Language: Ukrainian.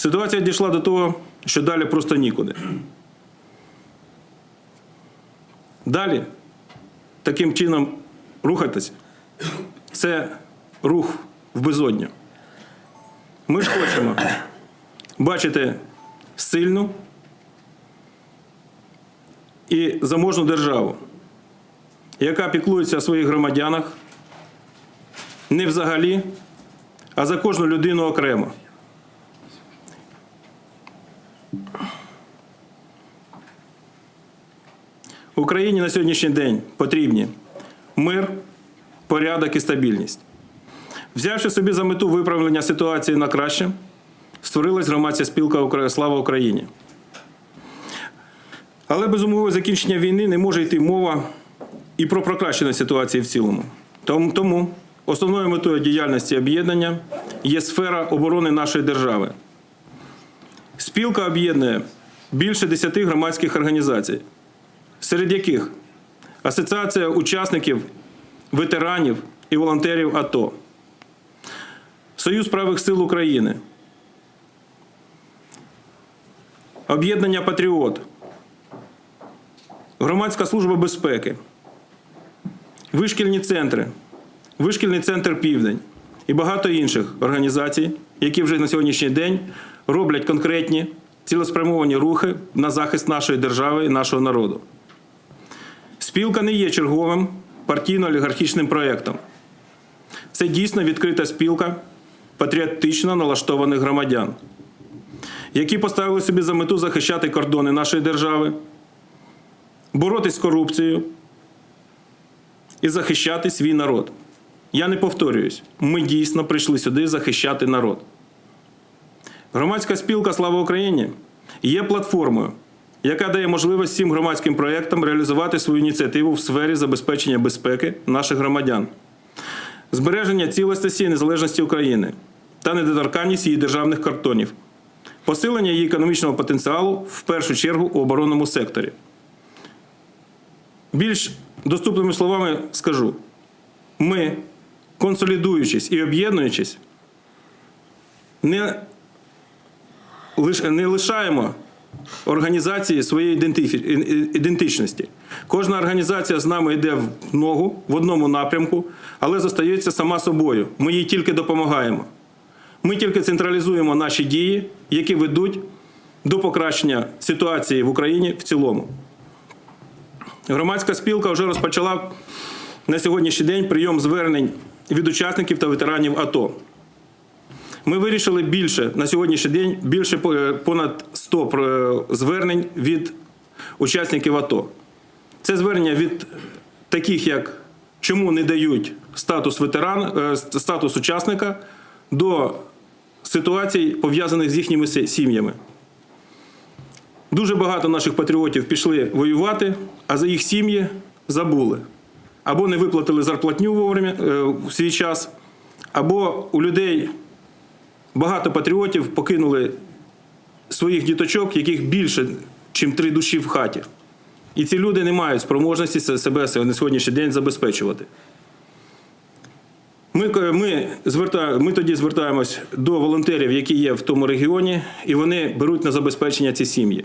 Ситуація дійшла до того, що далі просто нікуди. Далі таким чином рухатись це рух в безодню. Ми ж хочемо бачити сильну і заможну державу, яка піклується о своїх громадянах не взагалі, а за кожну людину окремо. Україні на сьогоднішній день потрібні мир, порядок і стабільність. Взявши собі за мету виправлення ситуації на краще, створилась громадська спілка Слава Україні. Але без умови закінчення війни не може йти мова і про покращення ситуації в цілому. Тому основною метою діяльності об'єднання є сфера оборони нашої держави. Спілка об'єднує більше 10 громадських організацій, серед яких Асоціація учасників, ветеранів і волонтерів АТО, Союз правих сил України, Об'єднання Патріот, Громадська служба безпеки, вишкільні центри, Вишкільний центр Південь і багато інших організацій, які вже на сьогоднішній день роблять конкретні цілеспрямовані рухи на захист нашої держави і нашого народу. Спілка не є черговим партійно-олігархічним проєктом. Це дійсно відкрита спілка патріотично налаштованих громадян, які поставили собі за мету захищати кордони нашої держави, боротись з корупцією і захищати свій народ. Я не повторююсь, ми дійсно прийшли сюди захищати народ. Громадська спілка Слава Україні є платформою, яка дає можливість всім громадським проєктам реалізувати свою ініціативу в сфері забезпечення безпеки наших громадян, збереження цілісності і незалежності України та недоторканність її державних кордонів, посилення її економічного потенціалу в першу чергу у оборонному секторі. Більш доступними словами скажу: ми, консолідуючись і об'єднуючись, не, не лишаємо організації своєї ідентичності. Кожна організація з нами йде в ногу в одному напрямку, але зостається сама собою. Ми їй тільки допомагаємо. Ми тільки централізуємо наші дії, які ведуть до покращення ситуації в Україні в цілому. Громадська спілка вже розпочала на сьогоднішній день прийом звернень від учасників та ветеранів АТО. Ми вирішили більше на сьогоднішній день більше понад 100 звернень від учасників АТО. Це звернення від таких, як чому не дають статус ветеран, е, статус учасника до ситуацій, пов'язаних з їхніми сім'ями. Дуже багато наших патріотів пішли воювати, а за їх сім'ї забули. Або не виплатили зарплатню вовремя е, в свій час, або у людей багато патріотів покинули своїх діточок, яких більше, ніж три душі в хаті. І ці люди не мають спроможності себе на сьогоднішній день забезпечувати. Ми, ми, зверта, ми тоді звертаємось до волонтерів, які є в тому регіоні, і вони беруть на забезпечення ці сім'ї.